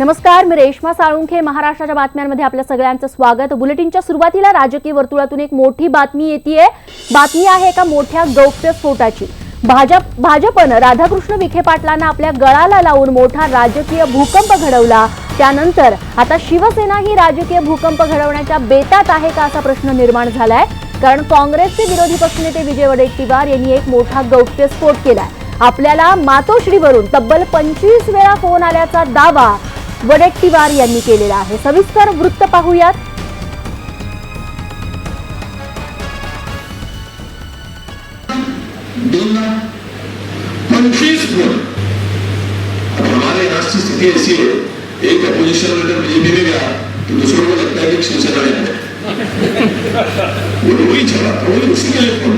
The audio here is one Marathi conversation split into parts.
नमस्कार मी रेश्मा साळुंखे. महाराष्ट्राच्या बातम्यांमध्ये आपल्या सगळ्यांचं स्वागत. बुलेटिनच्या सुरुवातीला राजकीय वर्तुळातून एक मोठी बातमी येते बातमी आहे एका मोठ्या गौप्यस्फोटाची भाजप भाजपनं राधाकृष्ण विखे पाटलांना आपल्या गळाला लावून मोठा राजकीय भूकंप घडवला. त्यानंतर आता शिवसेना ही राजकीय भूकंप घडवण्याच्या बेतात आहे का असा प्रश्न निर्माण झालाय. कारण काँग्रेसचे विरोधी पक्षनेते विजय वडेट्टीवार यांनी एक मोठा गौप्यस्फोट केलाय. आपल्याला मातोश्रीवरून तब्बल पंचवीस वेळा फोन आल्याचा दावा वडेट्टीवार यांनी केलेला आहे. सविस्तर वृत्त पाहूयात. हमारे राष्ट्र की स्थिति ऐसी है एक अपोजिशन लीडर बीजेपी में गया तो दूसरों को लगता है कि शिवसेना में है वो वही चला था उसी के लिए फ़ोन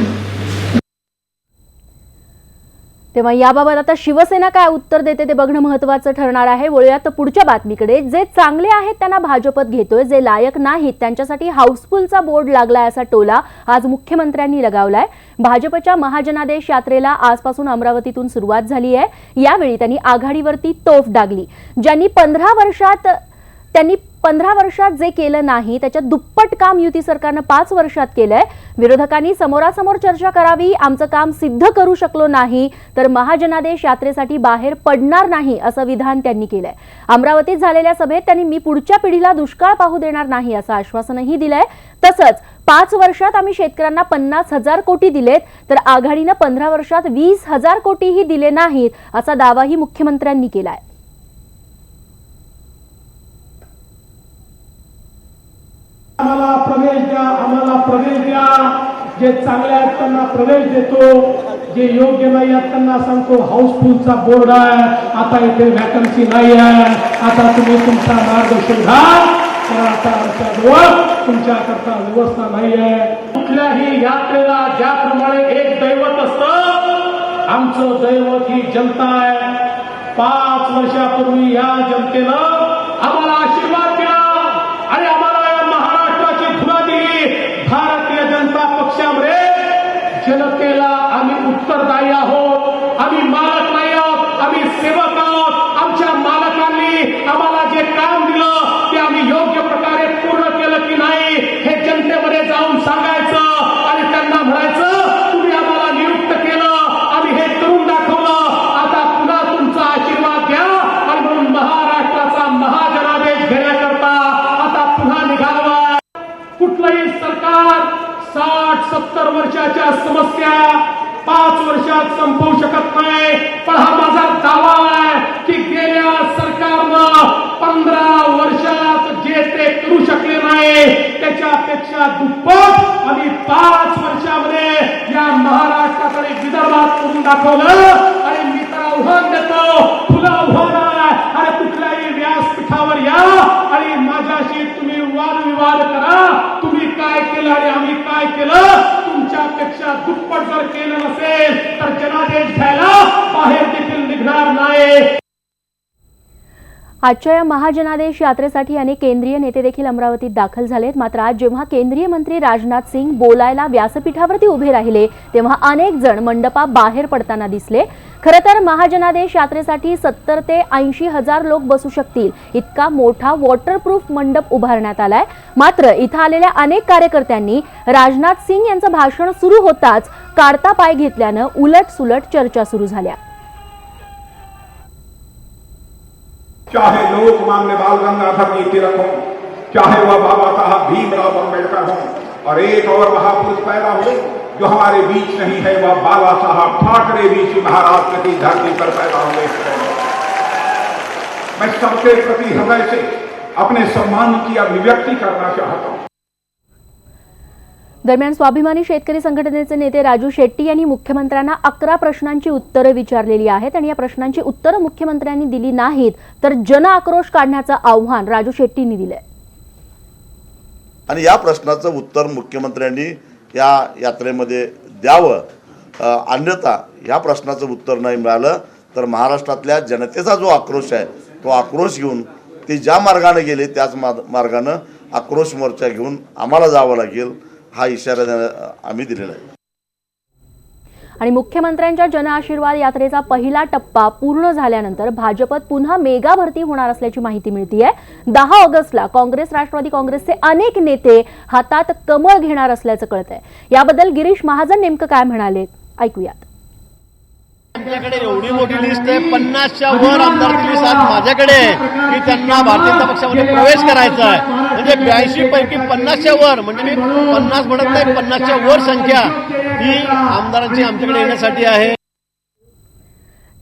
तेव्हा याबाबत आता शिवसेना काय उत्तर देते ते बघणं महत्वाचं ठरणार आहे. वळूयात पुढच्या बातमीकडे. जे चांगले आहेत त्यांना भाजपत घेतोय जे लायक नाहीत त्यांच्यासाठी हाऊसफुलचा बोर्ड लागलाय असा टोला आज मुख्यमंत्र्यांनी लगावलाय. भाजपच्या महाजनादेश यात्रेला आजपासून अमरावतीतून सुरुवात झाली आहे. यावेळी त्यांनी आघाडीवरती तोफ डागली. ज्यांनी पंधरा वर्षात त्यांनी पंधरा वर्षात जे केलं नाही त्याच्या दुप्पट काम युती सरकारनं पाच वर्षात केलंय. विरोधकांनी समोरासमोर चर्चा करावी आमचं काम सिद्ध करू शकलो नाही तर महाजनादेश यात्रेसाठी बाहेर पडणार नाही असं विधान त्यांनी केलंय. अमरावतीत झालेल्या सभेत त्यांनी मी पुढच्या पिढीला दुष्काळ पाहू देणार नाही असं आश्वासनही दिलंय. तसंच पाच वर्षात आम्ही शेतकऱ्यांना पन्नास हजार कोटी दिलेत तर आघाडीनं पंधरा वर्षात वीस हजार कोटीही दिले नाहीत असा दावाही मुख्यमंत्र्यांनी केलाय. आम्हाला प्रवेश द्या आम्हाला प्रवेश द्या. जे चांगले आहेत त्यांना प्रवेश देतो जे योग्य नाही आहेत त्यांना सांगतो हाऊसफुलचा बोर्ड आहे आता इथे व्हॅकन्सी नाही आहे. आता तुम्ही तुमचा मार्गदर्शन घ्या. तर आता आमच्याजवळ तुमच्याकरता व्यवस्था नाही आहे. कुठल्याही यात्रेला ज्याप्रमाणे एक दैवत असतं आमचं दैवत ही जनता आहे. पाच वर्षापूर्वी या जनतेनं आम्हाला आशीर्वाद दिला आणि आम्हाला या महाराष्ट्राची धुरा दिली भारतीय जनता पक्षामध्ये जनतेला आम्ही उत्तरदायी आहोत. आम्ही मालक नाही आहोत आम्ही सेवक आहोत. आमच्या मालकांनी आम्हाला जे काम दिलं ते आम्ही योग्य प्रकारे पूर्ण केलं की नाही हे जनतेमध्ये जाऊन सांगायचं आणि त्यांना म्हणायचं तुम्ही आम्हाला नियुक्त केलं आम्ही हे करून दाखवलं. आता पुन्हा तुमचा आशीर्वाद द्या आणि म्हणून महाराष्ट्राचा महाजनादेश घेण्याकरता आता पुन्हा निघालो कुठलंही सरकार साठ सत्तर वर्षाच्या समस्या पाच वर्षात संपवू शकत नाही. पण हा माझा दावा आहे की गेल्या सरकारनं पंधरा वर्षात जे ते करू शकले नाही त्याच्यापेक्षा दुप्पट आणि पाच वर्षामध्ये या महाराष्ट्राकडे विदर्भात करून दाखवलं. आणि मी तर आव्हान देतो तुला आव्हान आहे. आणि कुठल्याही व्यासपीठावर या आणि माझ्याशी तुम्ही वादविवाद करा. तुम्ही काय केलं आणि आम्ही काय केलं? तुमच्यापेक्षा दुप्पट जर केलं नसेल तर जनादेश घ्यायला बाहेर देखील निघणार नाही. आजच्या या महाजनादेश यात्रेसाठी अनेक केंद्रीय नेते देखील अमरावतीत दाखल झालेत. मात्र आज जेव्हा केंद्रीय मंत्री राजनाथ सिंग बोलायला व्यासपीठावरती उभे राहिले तेव्हा अनेक जण मंडपा बाहेर पडताना दिसले. खरं तर महाजनादेश यात्रेसाठी सत्तर ते ऐंशी हजार लोक बसू शकतील. इतका मोठा वॉटरप्रूफ मंडप उभारण्यात आलाय. मात्र इथं आलेल्या अनेक कार्यकर्त्यांनी राजनाथ सिंग यांचं भाषण सुरू होताच काढता पाय घेतल्यानं उलट सुलट चर्चा सुरू झाल्या. चाहे लोकमान्य बाल गंगाधर जी तिलक हो चाहे वह बाबा साहब भीमराव अंबेडकर हो, और एक और महापुरुष पैदा हो जो हमारे बीच नहीं है, वह बाबा साहब ठाकरे भी श्री महाराष्ट्र की धरती पर पैदा हुए। मैं सबके प्रति हृदय से अपने सम्मान की अभिव्यक्ति करना चाहता हूँ। दरम्यान स्वाभिमानी शेतकरी संघटनेचे नेते राजू शेट्टी यांनी मुख्यमंत्र्यांना अकरा प्रश्नांची उत्तरं विचारलेली आहेत आणि या प्रश्नांची उत्तरं मुख्यमंत्र्यांनी दिली नाहीत तर जन आक्रोश काढण्याचं आव्हान राजू शेट्टींनी दिलंय. आणि या प्रश्नाचं उत्तर मुख्यमंत्र्यांनी या यात्रेमध्ये द्यावं. अन्यथा या प्रश्नाचं उत्तर नाही मिळालं तर महाराष्ट्रातल्या जनतेचा जो आक्रोश आहे तो आक्रोश घेऊन ते ज्या मार्गाने गेले त्याच मार्गानं आक्रोश मोर्चा घेऊन आम्हाला जावं लागेल. हा इशारा आम्ही दिलेला आहे. आणि मुख्यमंत्र्यांच्या जनआशीर्वाद यात्रेचा पहिला टप्पा पूर्ण झाल्यानंतर भाजपत पुन्हा मेगा भरती होणार असल्याची माहिती मिळतीये. दहा ऑगस्टला काँग्रेस राष्ट्रवादी काँग्रेसचे अनेक नेते हातात कमळ घेणार असल्याचं कळतंय. याबद्दल गिरीश महाजन नेमकं काय म्हणाले? ऐकूयात. आमच्याकडे एवढी मोठी लिस्ट आहे पन्नासच्या वर आमदारची लिस्ट आज माझ्याकडे आहे की त्यांना भारतीय जनता पक्षामध्ये प्रवेश करायचा आहे. म्हणजे ब्याऐंशी पैकी पन्नासच्या वर म्हणजे मी पन्नास म्हणत नाही पन्नासच्या वर संख्या ही आमदारांची आमच्याकडे येण्यासाठी आहे.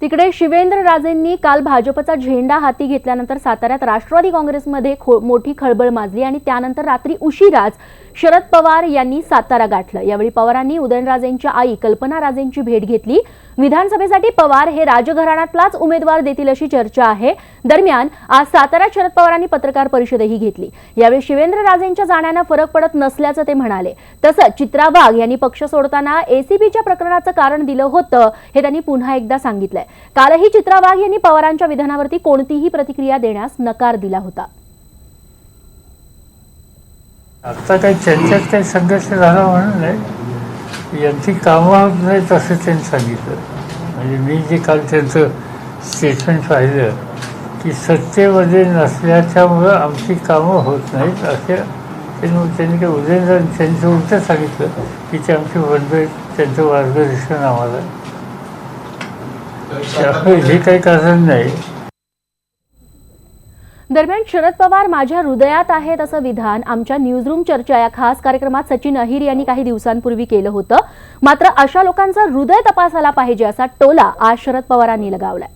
तिकडे शिवेंद्र राजेंनी काल भाजपचा झेंडा हाती घेतल्यानंतर साताऱ्यात राष्ट्रवादी काँग्रेसमध्ये मोठी खळबळ माजली आणि त्यानंतर रात्री उशिराच शरद पवार यांनी सातारा गाठलं. यावेळी पवारांनी उदयनराजेंच्या आई कल्पना राजेंची भेट घेतली. विधानसभेसाठी पवार हे राजघराण्यातलाच उमेदवार देतील अशी चर्चा आहे. दरम्यान आज सातारा शरद पवारांनी पत्रकार परिषदही घेतली. यावेळी शिवेंद्र राजेंच्या जाण्यानं फरक पडत नसल्याचं ते म्हणाले. तसंच चित्रा वाघ यांनी पक्ष सोडताना एसीबीच्या प्रकरणाचं कारण दिलं होतं हे त्यांनी पुन्हा एकदा सांगितलंय. कालही चित्रा वाघ यांनी पवारांच्या विधानावरती कोणतीही प्रतिक्रिया देण्यास नकार दिला होता. आता काही त्यांच्यात काही संघर्ष झाला म्हणून नाही यांची कामं होत नाहीत असं त्यांनी सांगितलं. म्हणजे मी जे काल त्यांचं स्टेटमेंट पाहिलं की सत्तेमध्ये नसल्याच्यामुळं आमची कामं होत नाहीत असे त्यांनी त्यांनी काही उदयन त्यांचं उलटं सांगितलं की ते आमचे बंधू त्यांचं मार्गदर्शन आम्हाला. त्यामुळे हे काही कारण नाही. दरम्यान शरद पवार माझ्या हृदयात आहेत असं विधान आमच्या न्यूजरूम चर्चा या खास कार्यक्रमात सचिन अहिर यांनी काही दिवसांपूर्वी केलं होतं. मात्र अशा लोकांचं हृदय तपासायला पाहिजे असा टोला आज शरद पवारांनी लगावलाय.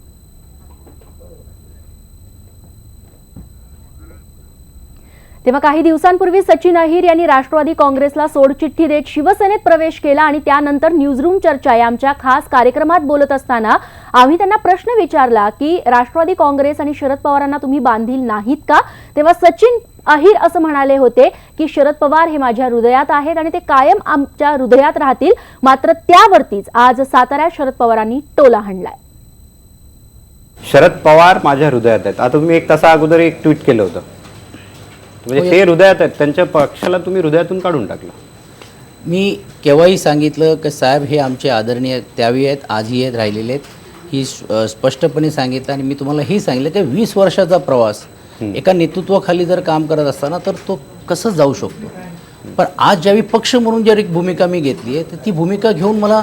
तेव्हा काही दिवसांपूर्वी सचिन अहिर यांनी राष्ट्रवादी काँग्रेसला सोडचिठ्ठी देत शिवसेनेत प्रवेश केला आणि त्यानंतर न्यूजरूम चर्चा या आमच्या खास कार्यक्रमात बोलत असताना आम्ही त्यांना प्रश्न विचारला की राष्ट्रवादी काँग्रेस आणि शरद पवारांना तुम्ही बांधील नाहीत का? तेव्हा सचिन अहिर असं म्हणाले होते की शरद पवार हे माझ्या हृदयात आहेत आणि ते कायम आमच्या हृदयात राहतील. मात्र त्यावरतीच आज साताऱ्यात शरद पवारांनी टोला हाणलाय. शरद पवार माझ्या हृदयात आहेत. आता तुम्ही एक तासा अगोदर एक ट्विट केलं होतं. म्हणजे ते हृदयात आहेत त्यांच्या पक्षाला तुम्ही हृदयातून काढून टाकलं. मी केव्हाही सांगितलं की साहेब हे आमचे आदरणीय त्यावेळी आहेत आजही आहेत राहिलेले आहेत. ही स्पष्टपणे सांगितलं आणि मी तुम्हाला ही सांगितलं की वीस वर्षाचा प्रवास एका नेतृत्वाखाली जर काम करत असताना तर तो कसं जाऊ शकतो? पण आज ज्यावेळी पक्ष म्हणून जर एक भूमिका मी घेतली आहे तर ती भूमिका घेऊन मला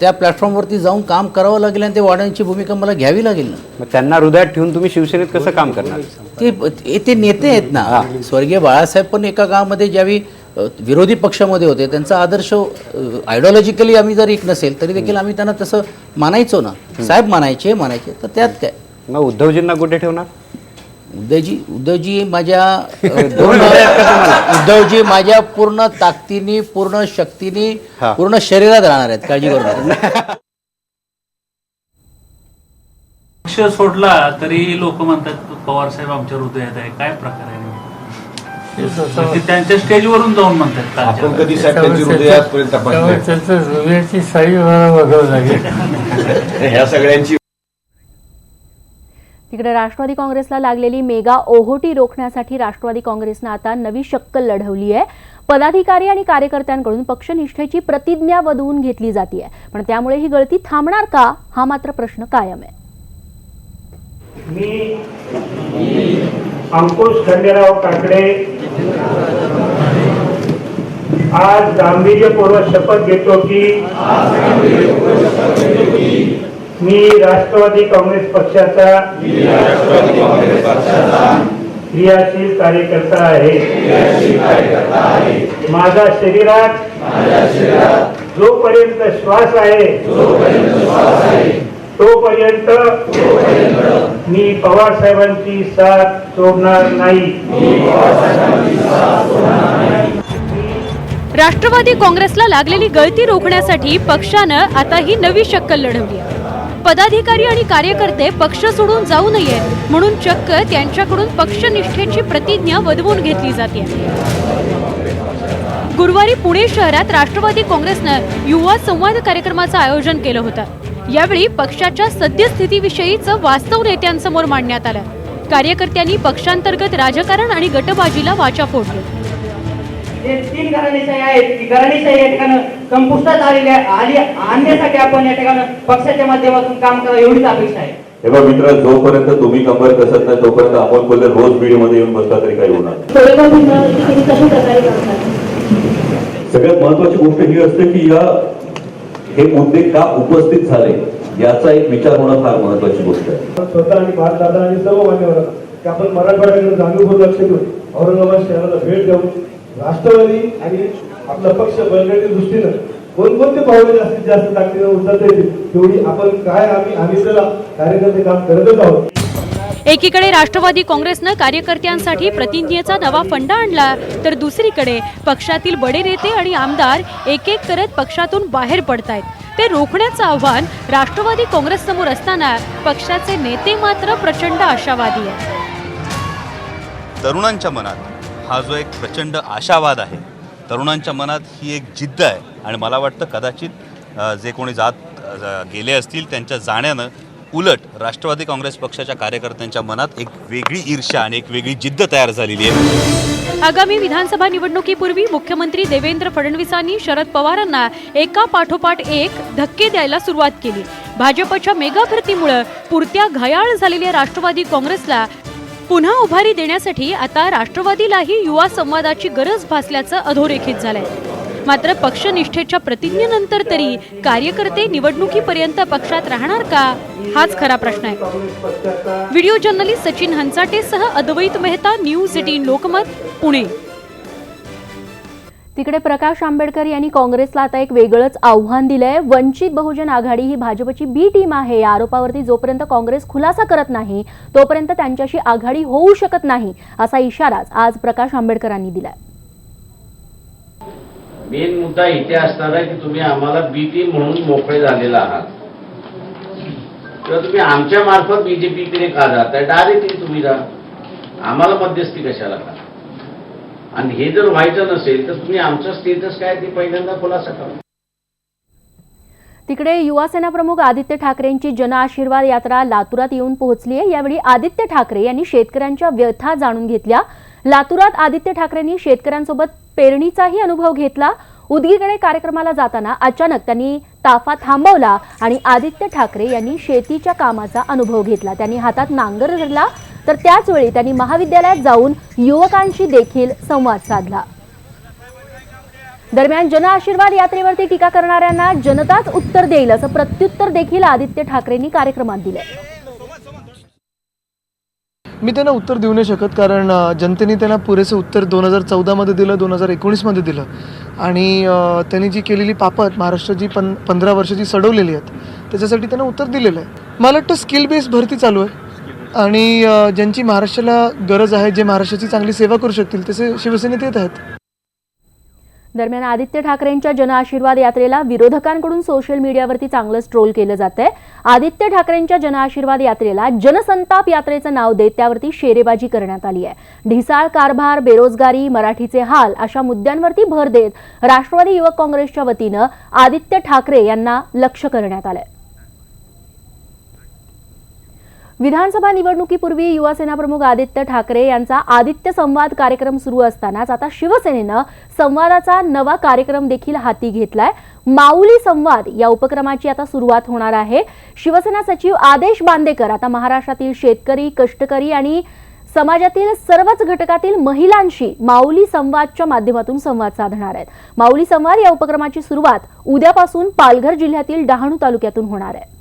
त्या प्लॅटफॉर्मवरती जाऊन काम करावं लागेल आणि ते वाढवण्याची भूमिका मला घ्यावी लागेल ना? मग त्यांना हृदयात ठेवून तुम्ही शिवसेनेत कसं काम करणार? ते ते- नेते आहेत ना. स्वर्गीय बाळासाहेब पण एका काळामध्ये ज्यावेळी विरोधी पक्षामध्ये होते त्यांचा आदर्श आयडिओलॉजिकली आम्ही जर एक नसेल तरी देखील आम्ही त्यांना तसं मानायचो ना. साहेब मानायचे मानायचे. तर त्यात काय? मग उद्धवजींना कुठे ठेवणार? उद्धवजी उद्धवजी माझ्या उद्धवजी माझ्या पूर्ण ताकदीने पूर्ण शक्तीने. पूर्ण शरीरात राहणार आहेत. काळजी करू नका. पक्ष सोडला तरी लोक म्हणतात पवार साहेब आमच्या हृदयात आहे. काय प्रकार आहे ते त्यांच्या स्टेजवरून जाऊन म्हणतात त्यामुळे त्याचं हृदयाची साई मला बघावं लागेल. तिकडे राष्ट्रवादी काँग्रेसला लागलेली मेगा ओहोटी रोखण्यासाठी राष्ट्रवादी काँग्रेसनं आता नवी शक्कल लढवली आहे. पदाधिकारी आणि कार्यकर्त्यांकडून पक्षनिष्ठेची प्रतिज्ञा वधवून घेतली जाते पण त्यामुळे ही गळती थांबणार का? हा मात्र प्रश्न कायम आहे. मी अंकुश खंडेराव काकडे आज गांभीर्यपूर्वक शपथ घेतो की मी राष्ट्रवादी काँग्रेस पक्षाचा क्रियाशील कार्यकर्ता आहे. माझा शरीरात जोपर्यंत श्वास आहे तोपर्यंत मी पवार साहेबांची साथ सोडणार नाही. राष्ट्रवादी काँग्रेसला लागलेली गळती रोखण्यासाठी पक्षानं आता ही नवी शक्कल लढवली पदाधिकारी आणि कार्यकर्ते पक्ष सोडून जाऊ नये म्हणून चक्क त्यांच्याकडून पक्षनिष्ठेची प्रतिज्ञा वधवून घेतली जाते. गुरुवारी पुणे शहरात राष्ट्रवादी काँग्रेसनं युवा संवाद कार्यक्रमाचं आयोजन केलं होतं. यावेळी पक्षाच्या सद्यस्थितीविषयीचं वास्तव नेत्यांसमोर मांडण्यात आलं. कार्यकर्त्यांनी पक्षांतर्गत राजकारण आणि गटबाजीला वाचा फोडली तीन घराणेशाही आहेत ती घराणेशाही या ठिकाणी संपुष्टात आलेली आहे आली आणण्यासाठी आपण या ठिकाणी पक्षाच्या माध्यमातून काम करा एवढीच अपेक्षा आहे. हे बघ मित्र जोपर्यंत तुम्ही कंबर कसत नाही तोपर्यंत अमोल कोल्हे रोज बीडमध्ये येऊन बसला तरी काही होणार. सगळ्यात महत्वाची गोष्ट ही असते की या हे मुद्दे का उपस्थित झाले? याचा एक विचार होणं फार महत्वाची गोष्ट आहे. स्वतः आणि भारत दादा आणि सर्व मान्यवर की आपण मराठवाड्याकडे जाणीवपूर्वक लक्ष देऊन औरंगाबाद शहराला भेट देऊन राष्ट्रवादी आणि आपला पक्ष बळण्याच्या दृष्टीनं कोणकोणते पावले जास्तीत जास्त ताकदीनं उचलता येतील तेवढी आपण काय आम्ही आम्ही त्याला कार्यकर्ते काम करतच आहोत. एकीकडे राष्ट्रवादी काँग्रेसनं कार्यकर्त्यांसाठी प्रतिज्ञेचा नवा फंडा आणला तर दुसरीकडे पक्षातील बडे नेते आणि आमदार एक एक करत पक्षातून बाहेर पडतायत. ते रोखण्याचं आव्हान राष्ट्रवादी काँग्रेस समोर असताना पक्षाचे नेते मात्र प्रचंड आशावादी आहेत. तरुणांच्या मनात हा जो एक प्रचंड आशावाद आहे तरुणांच्या मनात ही एक जिद्द आहे. आणि मला वाटतं कदाचित जे कोणी जात गेले असतील त्यांच्या जाण्यानं उलट राष्ट्रवादी काँग्रेस पक्षाच्या कार्यकर्त्यांच्या मनात एक वेगळी ईर्ष्या आणि एक वेगळी जिद्द तयार झालेली आहे. आगामी विधानसभा निवडणुकीपूर्वी मुख्यमंत्री देवेंद्र फडणवीसांनी शरद पवारांना एका पाठोपाठ एक धक्के द्यायला सुरुवात केली. भाजपच्या मेगा भरतीमुळे पुरत्या घायाळ झालेल्या राष्ट्रवादी काँग्रेसला पुन्हा उभारी देण्यासाठी आता राष्ट्रवादीलाही युवा संवादाची गरज भासल्याचं अधोरेखित झालंय. मात्र पक्षनिष्ठेच्या प्रतिज्ञेनंतर तरी कार्यकर्ते निवडणुकीपर्यंत पक्षात राहणार का? हाच खरा प्रश्न आहे. व्हिडिओ जर्नलिस्ट सचिन हंचाटेसह अद्वैत मेहता न्यूज एटीन लोकमत पुणे. तिकडे प्रकाश आंबेडकर यांनी काँग्रेसला आता एक वेगळंच आव्हान दिलंय. वंचित बहुजन आघाडी ही भाजपची बी टीम आहे. या आरोपावरती जोपर्यंत काँग्रेस खुलासा करत नाही तोपर्यंत त्यांच्याशी आघाडी होऊ शकत नाही असा इशाराच आज प्रकाश आंबेडकरांनी दिलाय. मेन मुद्दा इथे असणार आहे की तुम्ही आम्हाला बीटी म्हणून मोकळे झालेला आहात. तर तुम्ही आमच्या मार्फत बीजेपीकडे का जाताय डायरेक्टली तुम्ही जा. आम्हाला मध्यस्थी कशाला का? आणि हे जर व्हायचं नसेल तर तुम्ही आमचं स्टेटस काय ते पहिल्यांदा खुलासा करा. तिकडे युवासेना प्रमुख आदित्य ठाकरेंची जनआशीर्वाद यात्रा लातूरात येऊन पोहोचली आहे. यावेळी आदित्य ठाकरे यांनी शेतकऱ्यांच्या व्यथा जाणून घेतल्या. लातूरात आदित्य ठाकरेंनी शेतकऱ्यांसोबत पेरणीचाही अनुभव घेतला. उदगीकडे कार्यक्रमाला जाताना अचानक त्यांनी ताफा थांबवला आणि आदित्य ठाकरे यांनी शेतीच्या कामाचा अनुभव घेतला. त्यांनी हातात नांगर धरला. तर त्याच वेळी त्यांनी महाविद्यालयात जाऊन युवकांशी देखील संवाद साधला. दरम्यान जनआशीर्वाद यात्रेवरती टीका करणाऱ्यांना जनताच उत्तर देईल असं प्रत्युत्तर देखील आदित्य ठाकरेंनी कार्यक्रमात दिलं. मी त्यांना उत्तर देऊ नाही शकत कारण जनतेने त्यांना पुरेसं उत्तर दोन हजार चौदामध्ये दिलं दोन हजार एकोणीसमध्ये दिलं. आणि त्यांनी जी केलेली पापत महाराष्ट्र जी पं पंधरा वर्षाची जी सडवलेली आहेत त्याच्यासाठी त्यांना उत्तर दिलेलं आहे. मला वाटतं स्किल बेस्ड भरती चालू आहे. आणि ज्यांची महाराष्ट्राला गरज आहे जे महाराष्ट्राची चांगली सेवा करू शकतील तसे शिवसेनेत येत आहेत. दरम्यान आदित्य ठाकरेंच्या जनआशीर्वाद यात्रेला विरोधकांकडून सोशल मीडियावरती चांगलंच ट्रोल केलं जात आहे आदित्य ठाकरेंच्या जनआशीर्वाद यात्रेला जनसंताप यात्रेचं नाव देत त्यावरती शेरेबाजी करण्यात आली आहे. ढिसाळ कारभार बेरोजगारी मराठीचे हाल अशा मुद्द्यांवरती भर देत राष्ट्रवादी युवक काँग्रेसच्या वतीनं आदित्य ठाकरे यांना लक्ष करण्यात आलंय. विधानसभा निवडणुकीपूर्वी युवासेना प्रमुख आदित्य ठाकरे यांचा आदित्य संवाद कार्यक्रम सुरू असतानाच आता शिवसेनेनं संवादाचा नवा कार्यक्रम देखील हाती घेतलाय. माऊली संवाद या उपक्रमाची आता सुरुवात होणार आहे. शिवसेना सचिव आदेश बांदेकर आता महाराष्ट्रातील शेतकरी कष्टकरी आणि समाजातील सर्वच घटकातील महिलांशी माऊली संवादच्या माध्यमातून संवाद साधणार आहेत. माऊली संवाद या उपक्रमाची सुरुवात उद्यापासून पालघर जिल्ह्यातील डहाणू तालुक्यातून होणार आहे.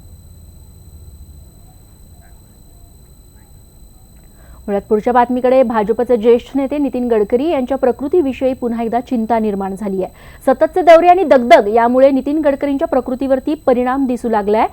मुळात पुढच्या बातमीकडे भाजपचे ज्येष्ठ नेते नितीन गडकरी यांच्या प्रकृतीविषयी पुन्हा एकदा चिंता निर्माण झाली आहे. सततचे दौरे आणि दगदग यामुळे नितीन गडकरींच्या प्रकृतीवरती परिणाम दिसू लागलाय.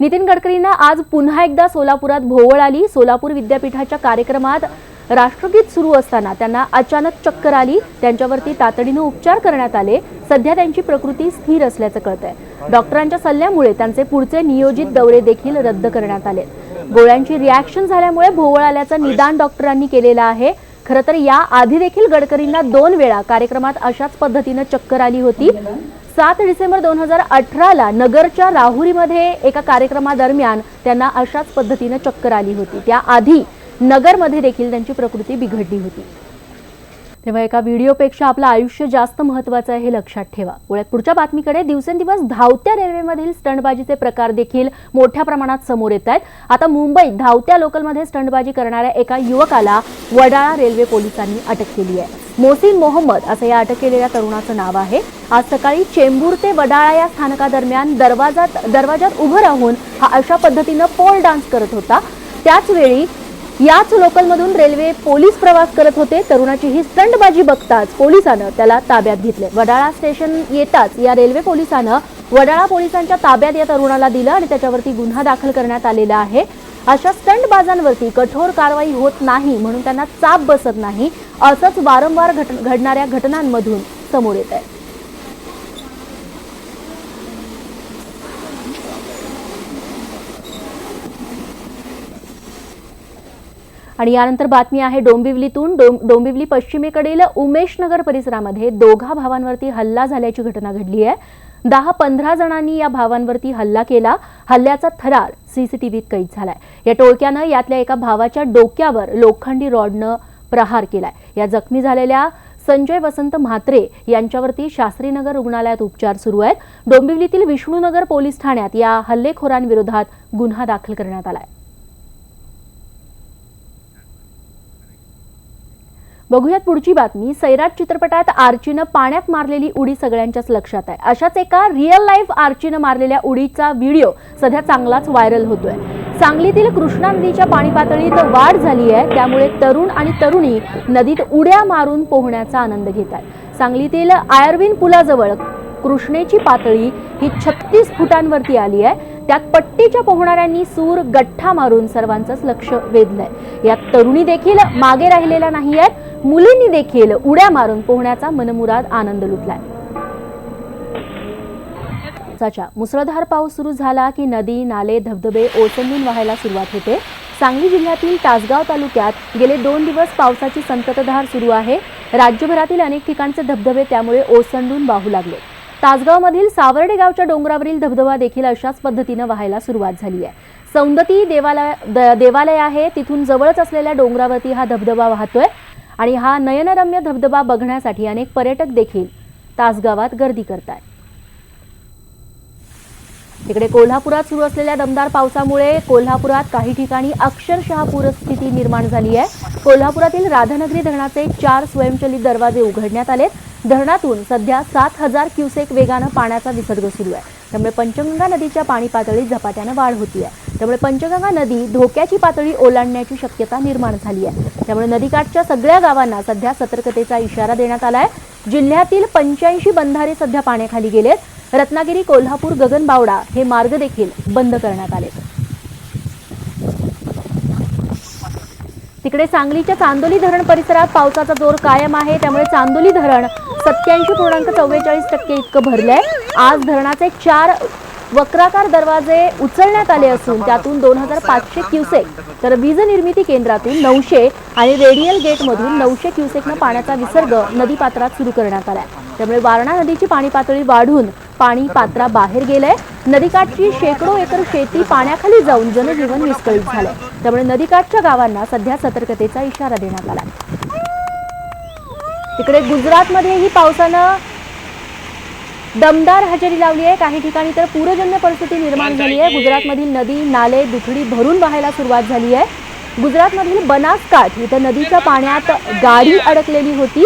नितीन गडकरींना आज पुन्हा एकदा सोलापुरात भोवळ आली. सोलापूर विद्यापीठाच्या कार्यक्रमात राष्ट्रगीत सुरू असताना त्यांना अचानक चक्कर आली. त्यांच्यावरती तातडीनं उपचार करण्यात आले. सध्या त्यांची प्रकृती स्थिर असल्याचं कळतंय. डॉक्टरांच्या सल्ल्यामुळे त्यांचे पुढचे नियोजित दौरे देखील रद्द करण्यात आले गोळ्यांची रिॲक्शन झाल्यामुळे भोवळ आल्याचं निदान डॉक्टरांनी केलेलं आहे. खरं तर या आधी देखील गडकरींना दोन वेळा कार्यक्रमात अशाच पद्धतीनं चक्कर आली होती. सात डिसेंबर दोन हजार अठराला नगरच्या राहुरीमध्ये एका कार्यक्रमादरम्यान त्यांना अशाच पद्धतीनं चक्कर आली होती. त्याआधी नगरमध्ये देखील त्यांची प्रकृती बिघडली होती. तेव्हा एका व्हिडिओपेक्षा आपलं आयुष्य जास्त महत्वाचं आहे हे लक्षात ठेवा. पुढ्यात पुढच्या बातमीकडे दिवसेंदिवस धावत्या रेल्वेमधील स्टंटबाजीचे प्रकार देखील मोठ्या प्रमाणात समोर येत आहेत. आता मुंबईत धावत्या लोकलमध्ये स्टंटबाजी करणाऱ्या एका युवकाला वडाळा रेल्वे पोलिसांनी अटक केली आहे. मोसिन मोहम्मद असं या अटक केलेल्या तरुणाचं नाव आहे. आज सकाळी चेंबूर ते वडाळा या स्थानकादरम्यान दरवाजात दरवाजात उभं राहून हा अशा पद्धतीनं पोल डान्स करत होता. त्याच वेळी याच लोकलमधून रेल्वे पोलीस प्रवास करत होते. तरुणाची ही स्टंटबाजी बघताच पोलिसानं त्याला ताब्यात घेतले. वडाळा स्टेशन येताच या रेल्वे पोलिसानं वडाळा पोलिसांच्या ताब्यात या तरुणाला दिलं आणि त्याच्यावरती गुन्हा दाखल करण्यात आलेला आहे. अशा स्टंटबाजांवरती कठोर कारवाई होत नाही म्हणून त्यांना चाप बसत नाही असंच वारंवार घट घडणाऱ्या घटनांमधून समोर येत आहे. आणि यानंतर बातमी आहे डोंबिवलीतून. डों डोंबिवली पश्चिमेकडील उमेश नगर परिसरामध्ये दोघा भावांवरती हल्ला झाल्याची घटना घडली आहे. दहा पंधरा जणांनी या भावांवरती हल्ला केला. हल्ल्याचा थरार सीसीटीव्हीत कैद झालाय. या टोळक्यानं यातल्या एका भावाच्या डोक्यावर लोखंडी रॉडनं प्रहार केलाय. या जखमी झालेल्या संजय वसंत म्हात्रे यांच्यावरती शास्त्रीनगर रुग्णालयात उपचार सुरू आहेत. डोंबिवलीतील विष्णूनगर पोलीस ठाण्यात या हल्लेखोरांविरोधात गुन्हा दाखल करण्यात आलाय. बघूयात पुढची बातमी. सैराट चित्रपटात आर्चीनं पाण्यात मारलेली उडी सगळ्यांच्याच लक्षात आहे. अशाच एका रिअल लाईफ आर्चीनं मारलेल्या उडीचा व्हिडिओ सध्या चांगलाच व्हायरल होतोय. सांगलीतील कृष्णा नदीच्या पाणी पातळीत वाढ झाली आहे. त्यामुळे तरुण आणि तरुणी नदीत उड्या मारून पोहण्याचा आनंद घेत आहेत. सांगलीतील आयर्विन पुलाजवळ कृष्णेची पातळी ही छत्तीस फुटांवरती आली आहे. त्यात पट्टीच्या पोहणाऱ्यांनी सूर गठ्ठा मारून सर्वांचंच लक्ष वेधलंय. यात तरुणी देखील मागे राहिलेल्या नाही आहेत मुलींनी देखील उड्या मारून पोहण्याचा मनमुराद आनंद लुटलाय. मुसळधार पाऊस सुरू झाला की नदी नाले धबधबे ओसंडून व्हायला सुरुवात होते. सांगली जिल्ह्यातील तासगाव तालुक्यात गेले दोन दिवस पावसाची संततधार सुरू आहे. राज्यभरातील अनेक ठिकाणचे धबधबे त्यामुळे ओसंडून वाहू लागले. तासगावमधील सावर्डे गावच्या डोंगरावरील धबधबा देखील अशाच पद्धतीनं वाहायला सुरुवात झाली आहे. सौंदती देवालय देवालय आहे. तिथून जवळच असलेल्या डोंगरावरती हा धबधबा वाहतोय. आणि हा नयनरम्य धबधबा बघण्यासाठी अनेक पर्यटक देखील तासगावात गर्दी करतात तिकडे कोल्हापुरात सुरू असलेल्या दमदार पावसामुळे कोल्हापुरात काही ठिकाणी अक्षरशः पूरस्थिती निर्माण झाली आहे. कोल्हापुरातील राधानगरी धरणाचे चार स्वयंचलित दरवाजे उघडण्यात आले धरणातून सध्या सात हजार क्युसेक वेगानं पाण्याचा विसर्ग सुरू आहे. त्यामुळे पंचगंगा नदीच्या पाणी पातळीत झपाट्यानं वाढ होती आहे त्यामुळे पंचगंगा नदी धोक्याची पातळी ओलांडण्याची शक्यता निर्माण झाली आहे त्यामुळे नदीकाठच्या सगळ्या गावांना सध्या सतर्कतेचा इशारा देण्यात आला आहे जिल्ह्यातील पंच्याऐंशी बंधारे सध्या पाण्याखाली गेलेत. रत्नागिरी कोल्हापूर गगनबावडा हे मार्ग देखील बंद करण्यात आले तिकडे सांगलीच्या चांदोली धरण परिसरात पावसाचा जोर कायम आहे. त्यामुळे चांदोली धरण सत्याऐंशी पूर्णांक चव्वेचाळीस टक्के इतकं भरलंय. आज धरणाचे चार वक्राकार दरवाजे उचलण्यात आले असून त्यातून दोन हजार पाचशे क्युसेक तर वीज निर्मिती केंद्रातून नऊशे आणि रेडियल गेटमधून नऊशे क्युसेकनं पाण्याचा विसर्ग नदीपात्रात सुरू करण्यात आलाय. त्यामुळे वारणा नदीची पाणी पातळी वाढून पाणी पात्राबाहेर गेलंय. नदीकाठची शेकडो एकर शेती पाण्याखाली जाऊन जनजीवन विस्कळीत झालंय. त्यामुळे नदीकाठच्या गावांना सध्या सतर्कतेचा इशारा देण्यात आला तिकडे गुजरातमध्येही पावसानं दमदार हजेरी लावली आहे. काही ठिकाणी तर पूरजन्य परिस्थिती निर्माण झाली आहे गुजरातमधील नदी नाले दुथडी भरून वाहायला सुरुवात झाली आहे. गुजरातमधील बनासकाठ इथं नदीच्या पाण्यात गाडी अडकलेली होती.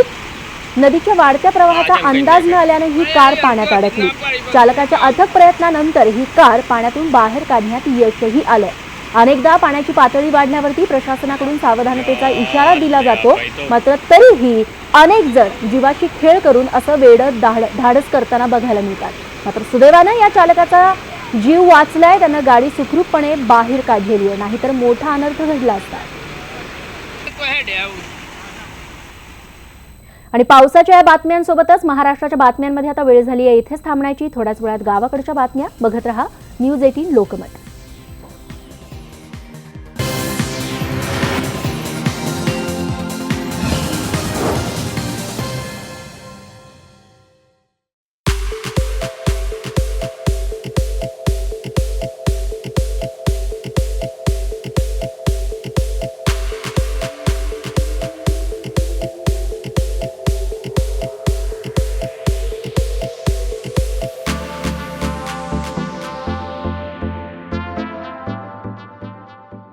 नदीच्या वाढत्या प्रवाहाचा अंदाज न आल्याने ही कार पाण्यात अडकली. चालकाच्या अथक प्रयत्नानंतर ही कार पाण्यातून बाहेर काढण्यात यशही आलं. अनेकदा पाण्याची पातळी वाढण्यावरती प्रशासनाकडून सावधानतेचा इशारा दिला जातो. मात्र तरीही अनेक जण जीवाशी खेळ करून असं वेडं धाड धाडस करताना बघायला मिळतात. मात्र सुदैवानं या चालकाचा जीव वाचलाय. त्यानं गाडी सुखरूपपणे बाहेर काढलेली आहे. नाहीतर मोठा अनर्थ घडला असता. आणि पावसाच्या या बातम्यांसोबतच महाराष्ट्राच्या बातम्यांमध्ये आता वेळ झाली आहे. इथेच थांबण्याची. थोड्याच वेळात गावाकडच्या बातम्या. बघत रहा. News eighteen Lokmat.